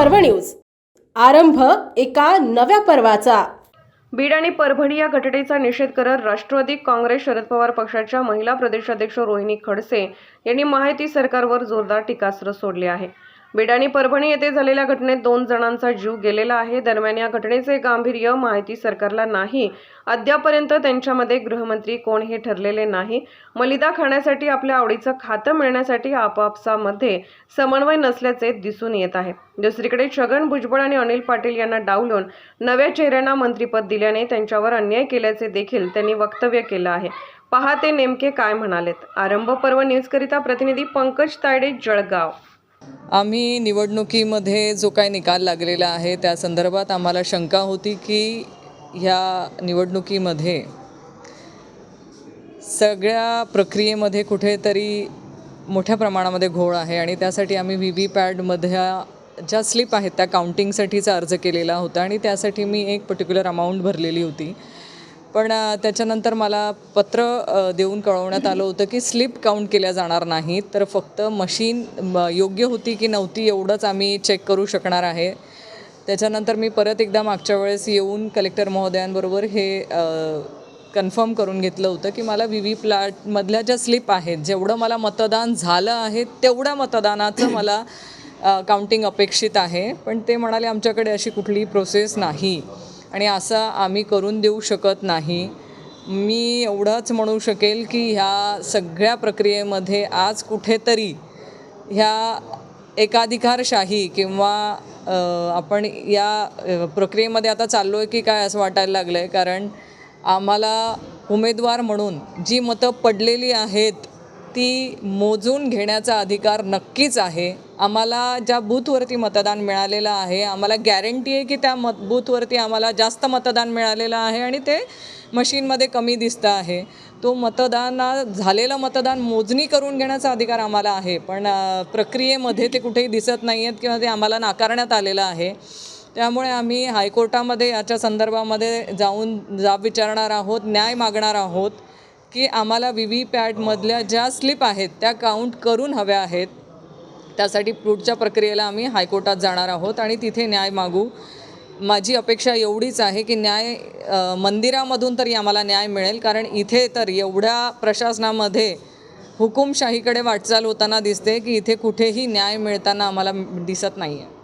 पर्व न्यूज. आरंभ एका नव्या पर्वाचा. बीड आणि परभणी या घटनेचा निषेध करत राष्ट्रवादी काँग्रेस शरद पवार पक्षाच्या महिला प्रदेशाध्यक्ष रोहिणी खडसे यांनी माहिती सरकारवर जोरदार टीकास्त्र सोडले आहे. बीड आणि परभणी येथे झालेल्या घटनेत दोन जणांचा जीव गेलेला आहे. दरम्यान या घटनेचे गांभीर्य माहिती सरकारला नाही. अद्यापर्यंत त्यांच्यामध्ये गृहमंत्री कोण हे ठरलेले नाही. मलिदा खाण्यासाठी आपल्या आवडीचं खातं मिळण्यासाठी आपापसामध्ये समन्वय नसल्याचे दिसून येत आहे. दुसरीकडे छगन भुजबळ आणि अनिल पाटील यांना डावलून नव्या चेहऱ्यांना मंत्रीपद दिल्याने त्यांच्यावर अन्याय केल्याचे देखील त्यांनी वक्तव्य केलं आहे. पहा ते नेमके काय म्हणालेत. आरंभ पर्व न्यूजकरिता प्रतिनिधी पंकज तायडे जळगाव. आम्ही निवडणुकीमध्ये जो काही निकाल लागलेला आहे त्या संदर्भात आम्हाला शंका होती की ह्या निवडणुकीमध्ये सगळ्या प्रक्रियेमध्ये कुठेतरी मोठ्या प्रमाणामध्ये घोळ आहे आणि त्यासाठी आम्ही व्ही व्ही पॅडमधल्या ज्या स्लिप आहेत त्या काउंटिंगसाठीचा अर्ज केलेला होता आणि त्यासाठी मी एक पर्टिक्युलर अमाऊंट भरलेली होती. पण त्याच्यानंतर मला पत्र देऊन कळवण्यात आलं होतं की स्लिप काउंट केल्या जाणार नाहीत. तर फक्त मशीन योग्य होती की नव्हती एवढंच आम्ही चेक करू शकणार आहे. त्याच्यानंतर मी परत एकदा मागच्या वेळेस येऊन कलेक्टर महोदयांबरोबर हे कन्फर्म करून घेतलं होतं की मला व्ही व्ही प्लॅटमधल्या ज्या स्लिप आहेत जेवढं मला मतदान झालं आहे तेवढ्या मतदानाचं मला काउंटिंग अपेक्षित आहे. पण ते म्हणाले आमच्याकडे अशी कुठलीही प्रोसेस नाही. आणि असं आम्ही करून देऊ शकत नाही. मी एवढंच म्हणू शकेल की ह्या सगळ्या प्रक्रियेमध्ये आज कुठेतरी ह्या एकाधिकारशाही किंवा आपण या प्रक्रियेमध्ये आता चाललो आहे की काय असं वाटायला लागलं आहे कारण आम्हाला उमेदवार म्हणून जी मतं पडलेली आहेत ती मोजून घेण्याचा अधिकार नक्कीच आहे. आम्हाला ज्या बूथवरती मतदान मिळालेलं आहे आम्हाला गॅरंटी आहे की त्या मत बूथवरती आम्हाला जास्त मतदान मिळालेलं आहे आणि ते मशीनमध्ये कमी दिसतं आहे. तो मतदाना झालेलं मतदान मोजणी करून घेण्याचा अधिकार आम्हाला आहे. पण प्रक्रियेमध्ये ते कुठेही दिसत नाही आहेत किंवा ते आम्हाला नाकारण्यात आलेलं आहे. त्यामुळे आम्ही हायकोर्टामध्ये याच्या संदर्भामध्ये जाऊन जाब विचारणार आहोत न्याय मागणार आहोत. की आम्हाला व्ही व्ही पॅडमधल्या ज्या स्लिप आहेत त्या काउंट करून हव्या आहेत. त्यासाठी पुढच्या प्रक्रियेला आम्ही हायकोर्टात जाणार आहोत आणि तिथे न्याय मागू. माझी अपेक्षा एवढीच आहे की न्याय मंदिरामधून तरी आम्हाला न्याय मिळेल कारण इथे तर एवढ्या प्रशासनामध्ये हुकुमशाहीकडे वाटचाल होताना दिसते की इथे कुठेही न्याय मिळताना आम्हाला दिसत नाही आहे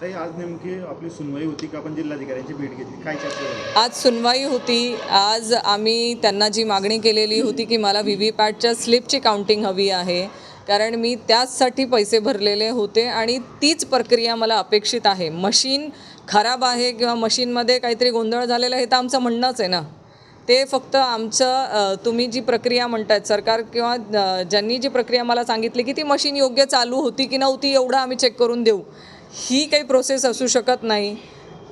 ताई आज नेमकी आपली सुनवाई होती का आपण जिल्हाधिकाऱ्यांची भेट घेतली? काय चर्चा झाली? आज सुनवाई होती. आज आम्ही त्यांना जी मागणी केलेली होती की मला व्ही व्ही पॅटच्या स्लिपची काउंटिंग हवी आहे कारण मी त्याचसाठी पैसे भरलेले होते आणि तीच प्रक्रिया मला अपेक्षित आहे. मशीन खराब आहे किंवा मशीनमध्ये काहीतरी गोंधळ झालेला आहे हे तर आमचं म्हणणंच आहे ना. ते फक्त आमचं तुम्ही जी प्रक्रिया म्हणतायत सरकार किंवा ज्यांनी जी प्रक्रिया मला सांगितली की ती मशीन योग्य चालू होती की नव्हती एवढं आम्ही चेक करून देऊ. ही काही प्रोसेस असू शकत नाही.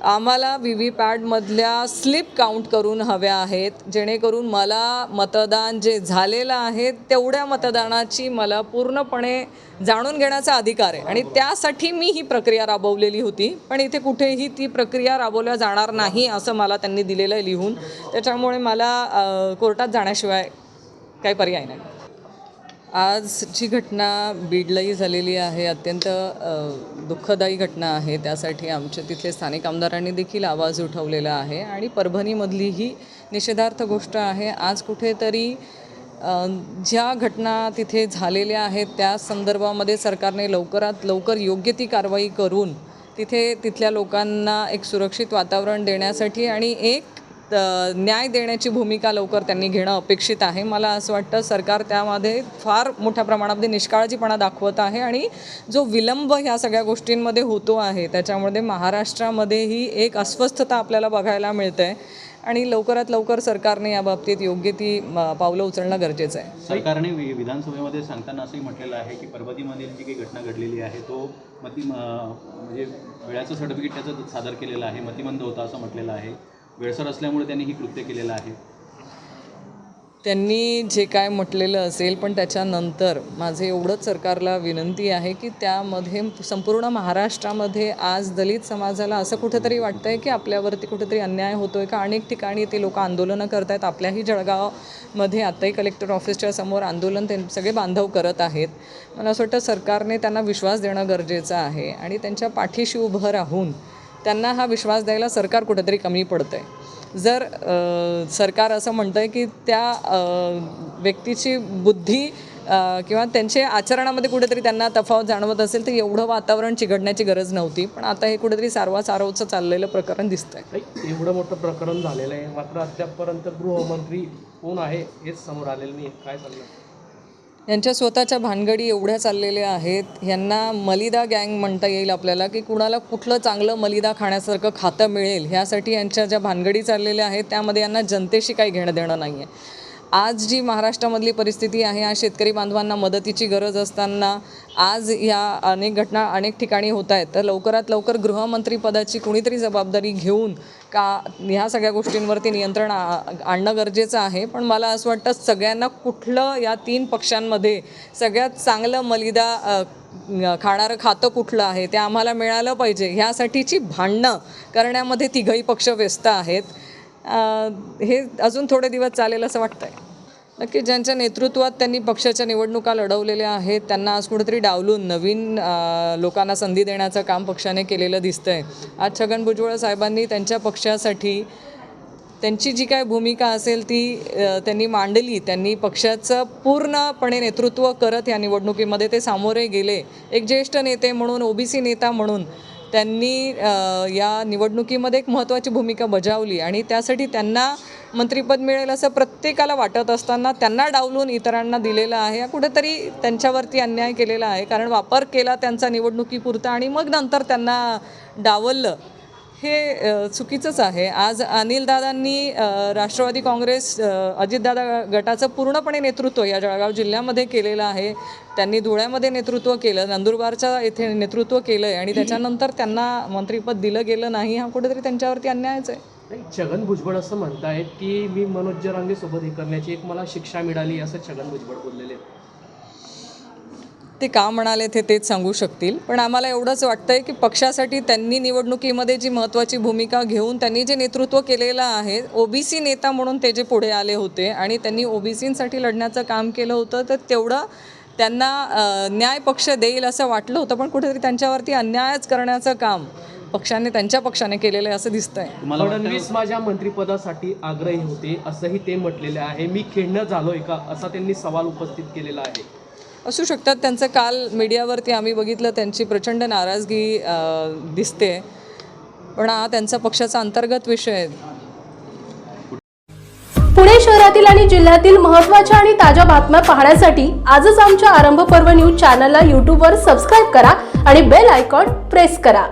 आम्हाला व्ही व्ही पॅडमधल्या स्लिप काउंट करून हव्या आहेत. जेणेकरून मला मतदान जे झालेलं आहे तेवढ्या मतदानाची मला पूर्णपणे जाणून घेण्याचा अधिकार आहे. आणि त्यासाठी मी ही प्रक्रिया राबवलेली होती. पण इथे कुठेही ती प्रक्रिया राबवल्या जाणार नाही असं मला त्यांनी दिलेलं आहे लिहून. त्याच्यामुळे मला कोर्टात जाण्याशिवाय काही पर्याय नाही. आज जी घटना बीडलाही झालेली आहे अत्यंत दुःखदायी घटना आहे. त्यासाठी आमच्या तिथले स्थानिक आमदारांनी देखील आवाज उठवलेला आहे आणि परभणीमधली ही निषेधार्थ गोष्ट आहे. आज कुठेतरी ज्या घटना तिथे झालेल्या आहेत त्या संदर्भामध्ये सरकारने लवकरात लवकर योग्य ती कारवाई करून तिथे तिथल्या लोकांना एक सुरक्षित वातावरण देण्यासाठी आणि एक न्याय देण्याची भूमिका लवकर त्यांनी घेणं अपेक्षित आहे. मला असं वाटतं सरकार त्यामध्ये फार मोठ्या प्रमाणामध्ये निष्काळजीपणा दाखवत आहे आणि जो विलंब ह्या सगळ्या गोष्टींमध्ये होतो आहे त्याच्यामध्ये महाराष्ट्रामध्येही एक अस्वस्थता आपल्याला बघायला मिळते आहे आणि लवकरात लवकर सरकारने या बाबतीत योग्य ती पावलं उचलणं गरजेचं आहे. सरकारने विधानसभेमध्ये सांगताना असंही म्हटलेलं आहे की पर्वतीमधील जी काही घटना घडलेली आहे तो मती म्हणजे वेळाचं सर्टिफिकेट त्याचं सादर केलेलं आहे मतिमंद होता असं म्हटलेलं आहे. वेळसर असल्यामुळे त्यांनी ही कृत्य केलेलं आहे. त्यांनी जे काय म्हटलेलं असेल पण त्याच्यानंतर माझे एवढंच सरकारला विनंती आहे की त्यामध्ये संपूर्ण महाराष्ट्रामध्ये आज दलित समाजाला असं कुठेतरी वाटतं आहे की आपल्यावरती कुठेतरी अन्याय होतो आहे का? अनेक ठिकाणी ते लोक आंदोलनं करत आहेत आपल्याही जळगावमध्ये आत्ताही कलेक्टर ऑफिसच्या समोर आंदोलन ते सगळे बांधव करत आहेत. मला असं वाटतं सरकारने त्यांना विश्वास देणं गरजेचं आहे आणि त्यांच्या पाठीशी उभं राहून त्यांना हा विश्वास द्यायला सरकार कुठेतरी कमी पडतं आहे जर सरकार असं म्हणतं आहे की त्या व्यक्तीची बुद्धी किंवा त्यांचे आचरणामध्ये कुठेतरी त्यांना तफावत जाणवत असेल तर एवढं वातावरण चिघडण्याची गरज नव्हती. पण आता हे कुठेतरी सारवासारवचं चाललेलं प्रकरण दिसतंय. आहे एवढं मोठं प्रकरण झालेलं आहे. मात्र अद्यापपर्यंत गृहमंत्री कोण आहे हेच समोर आलेलं नाही काय चाललं यांच्या स्वतःच्या भानगडी एवढ्या चाललेल्या आहेत. यांना मलिदा गँग म्हणता येईल आपल्याला की कुणाला कुठलं चांगलं मलिदा खाण्यासारखं खातं मिळेल ह्यासाठी यांच्या ज्या भानगडी चाललेल्या आहेत त्यामध्ये यांना जनतेशी काही घेणं देणं नाही आहे आज जी महाराष्ट्रामधली परिस्थिती आहे आज शेतकरी बांधवांना मदतीची गरज असताना आज ह्या अनेक घटना अनेक ठिकाणी होत आहेत. तर लवकरात लवकर गृहमंत्रीपदाची कुणीतरी जबाबदारी घेऊन का ह्या सगळ्या गोष्टींवरती नियंत्रण आ- आणणं गरजेचं आहे. पण मला असं वाटतं सगळ्यांना कुठलं या तीन पक्षांमध्ये सगळ्यात चांगलं मलिदा खाणारं खातं कुठलं आहे ते आम्हाला मिळालं पाहिजे. ह्यासाठीची भांडणं करण्यामध्ये तिघही पक्ष व्यस्त आहेत. हे अजून थोडे दिवस चालेल असं वाटतंय. नक्की ज्यांच्या नेतृत्वात त्यांनी पक्षाच्या निवडणुका लढवलेल्या आहेत त्यांना आज कुठेतरी डावलून नवीन लोकांना संधी देण्याचं काम पक्षाने केलेलं दिसतं आहे आज छगन भुजबळ साहेबांनी त्यांच्या पक्षासाठी त्यांची जी काय भूमिका असेल ती त्यांनी मांडली. त्यांनी पक्षाचं पूर्णपणे नेतृत्व करत या निवडणुकीमध्ये ते सामोरे गेले. एक ज्येष्ठ नेते म्हणून ओबीसी नेता म्हणून त्यांनी या निवडणुकीमध्ये एक महत्त्वाची भूमिका बजावली आणि त्यासाठी त्यांना मंत्रिपद मिळेल असं प्रत्येकाला वाटत असताना त्यांना डावलून इतरांना दिलेलं आहे. कुठेतरी त्यांच्यावरती अन्याय केलेला आहे. कारण वापर केला त्यांचा निवडणुकीपुरता आणि मग नंतर त्यांना डावललं. हे चुकीचंच आहे. आज अनिलदादांनी राष्ट्रवादी काँग्रेस अजितदादा गटाचं पूर्णपणे नेतृत्व या जळगाव जिल्ह्यामध्ये केलेलं आहे. त्यांनी धुळ्यामध्ये नेतृत्व केलं नंदुरबारच्या येथे नेतृत्व केलं आहे आणि त्याच्यानंतर त्यांना मंत्रिपद दिलं गेलं नाही हा कुठेतरी त्यांच्यावरती अन्यायच आहे. नाही छगन भुजबळ असं म्हणतायत की मी मनोज जरांगेसोबत हे करण्याची एक मला शिक्षा मिळाली असं छगन भुजबळ बोललेले आहेत. ते का म्हणाले ते तेच सांगू शकतील. पण आम्हाला एवढंच वाटतंय की पक्षासाठी त्यांनी निवडणुकीमध्ये जी महत्त्वाची भूमिका घेऊन त्यांनी जे नेतृत्व केलेलं आहे ओबीसी नेता म्हणून ते जे पुढे आले होते आणि त्यांनी ओबीसींसाठी लढण्याचं काम केलं होतं तर तेवढं त्यांना न्याय पक्ष देईल असं वाटलं होतं. पण कुठेतरी त्यांच्यावरती अन्यायच करण्याचं काम पक्षाने त्यांच्या पक्षाने केलेलं आहे असं दिसतंय. फडणवीस माझ्या मंत्रिपदासाठी आग्रही होते असंही ते म्हटलेले आहे. मी खेळणं झालोय का? असा त्यांनी सवाल उपस्थित केलेला आहे. असू शकतात. त्यांचं काल मीडियावरती आम्ही बघितलं त्यांची प्रचंड नाराजगी दिसते. पण हा त्यांचा पक्षाचा अंतर्गत विषय आहे. पुणे शहरातील आणि जिल्ह्यातील महत्त्वाच्या आणि ताज्या बातम्या पाहण्यासाठी आजच आमच्या आरंभ पर्व न्यूज चॅनलला यूट्यूबवर सबस्क्राईब करा आणि बेल आयकॉन प्रेस करा.